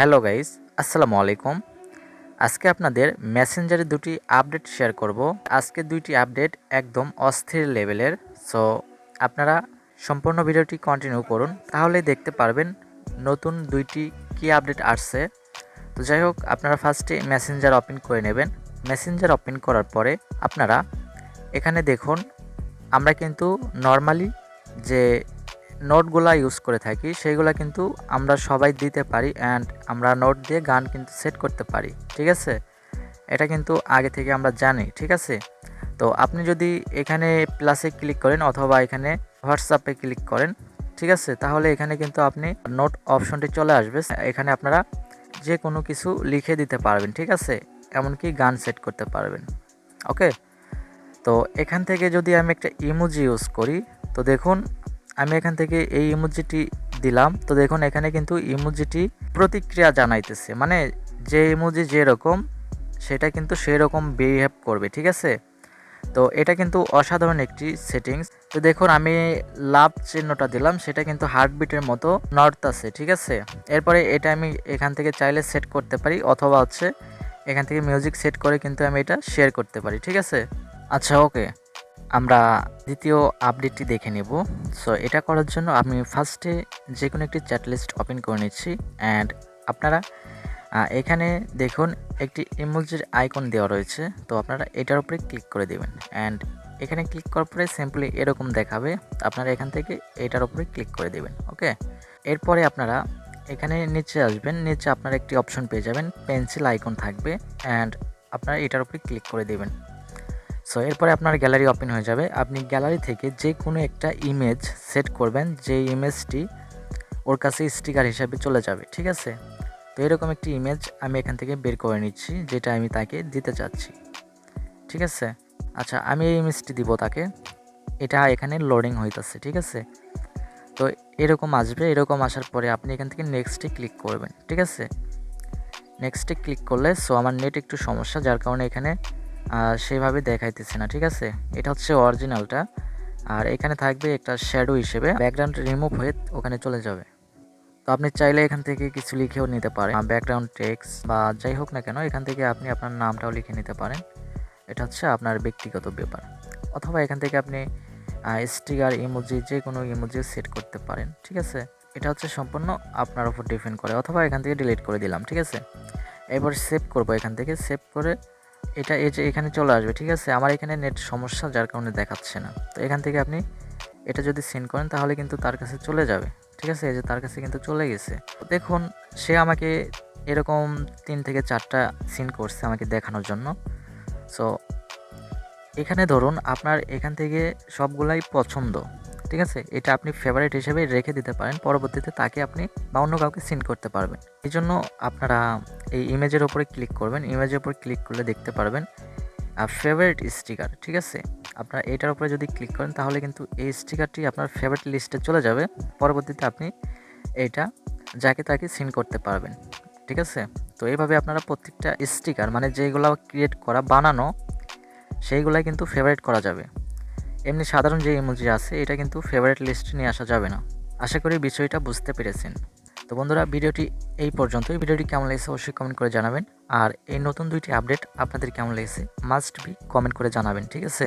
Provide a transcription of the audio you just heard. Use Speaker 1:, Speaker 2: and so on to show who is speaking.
Speaker 1: Hello guys, আসসালামু আলাইকুম। আজকে আপনাদের মেসেঞ্জারে দুটি আপডেট শেয়ার করব। আজকে দুইটি আপডেট একদম অস্থির লেভেলের। সো, আপনারা সম্পূর্ণ ভিডিওটি কন্টিনিউ করুন, তাহলেই দেখতে পারবেন নতুন দুইটি কি আপডেট আসছে। তো যাই হোক, আপনারা ফার্স্টে মেসেঞ্জার ওপেন করে নেবেন। মেসেঞ্জার ওপেন করার পরে আপনারা এখানে দেখুন, আমরা কিন্তু নর্মালি যে নোটগুলা ইউজ করে থাকি, সেইগুলা কিন্তু আমরা সবাই দিতে পারি অ্যান্ড আমরা নোট দিয়ে গান কিন্তু সেট করতে পারি, ঠিক আছে? এটা কিন্তু আগে থেকে আমরা জানি, ঠিক আছে? তো আপনি যদি এখানে প্লাসে ক্লিক করেন অথবা এখানে হোয়াটসঅ্যাপে ক্লিক করেন, ঠিক আছে? তাহলে এখানে কিন্তু আপনি নোট অপশনটি চলে আসবে, এখানে আপনারা যে কোনো কিছু লিখে দিতে পারবেন, ঠিক আছে? এমনকি গান সেট করতে পারবেন ওকে তো এখান থেকে যদি আমি একটা ইমোজি ইউজ করি, তো দেখুন আমি এখান থেকে এই ইমোজিটি দিলাম। তো দেখুন, এখানে কিন্তু ইমোজিটি প্রতিক্রিয়া জানাইতেছে। মানে যে ইমোজি যেরকম, সেটা কিন্তু সেই রকম বিহেভ করবে, ঠিক আছে? তো এটা কিন্তু অসাধারণ একটি সেটিংস তো দেখুন, আমি লাভ চিহ্নটা দিলাম, সেটা কিন্তু হার্টবিটের মতো নর্থ আছে ঠিক আছে? এরপরে এটা আমি এখান থেকে চাইলে সেট করতে পারি, অথবা হচ্ছে এখান থেকে মিউজিক সেট করে কিন্তু আমি এটা শেয়ার করতে পারি, ঠিক আছে? আচ্ছা ওকে আমরা দ্বিতীয় আপডেটটি দেখে নেব। সো এটা করার জন্য আমি ফার্স্টে যে কোনো একটি চ্যাট লিস্ট ওপেন করে নিচ্ছি অ্যান্ড আপনারা এখানে দেখুন একটি ইমোজির আইকন দেওয়া রয়েছে। তো আপনারা এটার উপরে ক্লিক করে দেবেন অ্যান্ড এখানে ক্লিক করার পরে সিম্পলি এরকম দেখাবে। আপনারা এখান থেকে এটার উপরে ক্লিক করে দেবেন ওকে এরপরে আপনারা এখানে নিচে আসবেন, নিচে আপনারা একটি অপশন পেয়ে যাবেন পেন্সিল আইকন থাকবে অ্যান্ড আপনারা এটার উপরে ক্লিক করে দেবেন। সো এরপরে আপনার গ্যালারি ওপেন হয়ে যাবে। আপনি গ্যালারি থেকে যে কোনো একটা ইমেজ সেট করবেন, যে ইমেজটি ওর কাছে স্টিকার হিসাবে চলে যাবে, ঠিক আছে? তো এরকম একটি ইমেজ আমি এখান থেকে বের করে নিচ্ছি, যেটা আমি তাকে দিতে চাচ্ছি, ঠিক আছে? আচ্ছা আমি এই ইমেজটি দিব তাকে। এটা এখানে লোডিং হইতেছে, ঠিক আছে? তো এরকম আসবে, এরকম আসার পরে আপনি এখান থেকে নেক্সটে ক্লিক করবেন, ঠিক আছে? নেক্সটে ক্লিক করলে সো আমার নেট একটু সমস্যা, যার কারণে এখানে আহ, সেভাবে দেখাইতেছে না ঠিক আছে? এটা হচ্ছে অরিজিনালটা আর এখানে থাকবে একটা শ্যাডো হিসেবে। ব্যাকগ্রাউন্ড রিমুভ হয়ে ওখানে চলে যাবে। তো আপনি চাইলে এখান থেকে কিছু লিখেও নিতে পারেন। ব্যাকগ্রাউন্ড টেক্স বা যাই হোক না কেন এখান থেকে আপনি আপনার নামটাও লিখে নিতে পারেন। এটা হচ্ছে আপনার ব্যক্তিগত ব্যাপার। অথবা এখান থেকে আপনি স্টিকার ইমোজি যে কোনো ইমোজি সেট করতে পারেন ঠিক আছে? এটা হচ্ছে সম্পূর্ণ আপনার উপর ডিপেন্ড করে। অথবা এখান থেকে ডিলিট করে দিলাম ঠিক আছে? এবার সেভ করব এখান থেকে। সেভ করে এটা, এই যে এখানে চলে আসবে, ঠিক আছে? আমার এখানে নেট সমস্যা, যার কারণে দেখাচ্ছে না। তো এখান থেকে আপনি এটা যদি সেন্ড করেন, তাহলে কিন্তু তার কাছে চলে যাবে, ঠিক আছে? এই যে তার কাছে কিন্তু চলে গেছে। দেখুন, সে আমাকে এরকম তিন থেকে চারটা সিন করছে আমাকে দেখানোর জন্য। সো এখানে ধরুন, আপনার এখান থেকে সবগুলাই পছন্দ। ঠিক আছে? এটা আপনি ফেভারিট হিসেবে রেখে দিতে পারেন, পরবর্তীতে তাকে আপনি বা অন্য কাউকে সিন করতে পারবেন। এই জন্য আপনারা এই ইমেজের ওপরে ক্লিক করবেন, ইমেজের উপর ক্লিক করলে দেখতে পারবেন ফেভারিট স্টিকার ঠিক আছে? আপনার এটার উপরে যদি ক্লিক করেন, তাহলে কিন্তু এই স্টিকারটি আপনার ফেভারিট লিস্টে চলে যাবে, পরবর্তীতে আপনি এটা যাকে তাকে সিন করতে পারবেন, ঠিক আছে? তো এইভাবে আপনারা প্রত্যেকটা স্টিকার মানে যেগুলো ক্রিয়েট করা, বানানো, সেইগুলাই কিন্তু ফেভারিট করা যাবে। এমনি সাধারণ যে ইমোজি আছে, এটা কিন্তু ফেভারিট লিস্টে নিয়ে আসা যাবে না। আশা করি বিষয়টা বুঝতে পেরেছেন। তো বন্ধুরা, ভিডিওটি এই পর্যন্তই। ভিডিওটি কেমন লেগেছে অবশ্যই কমেন্ট করে জানাবেন। আর এই নতুন দুইটি আপডেট আপনাদের কেমন লেগেছে মাস্ট বি কমেন্ট করে জানাবেন, ঠিক আছে?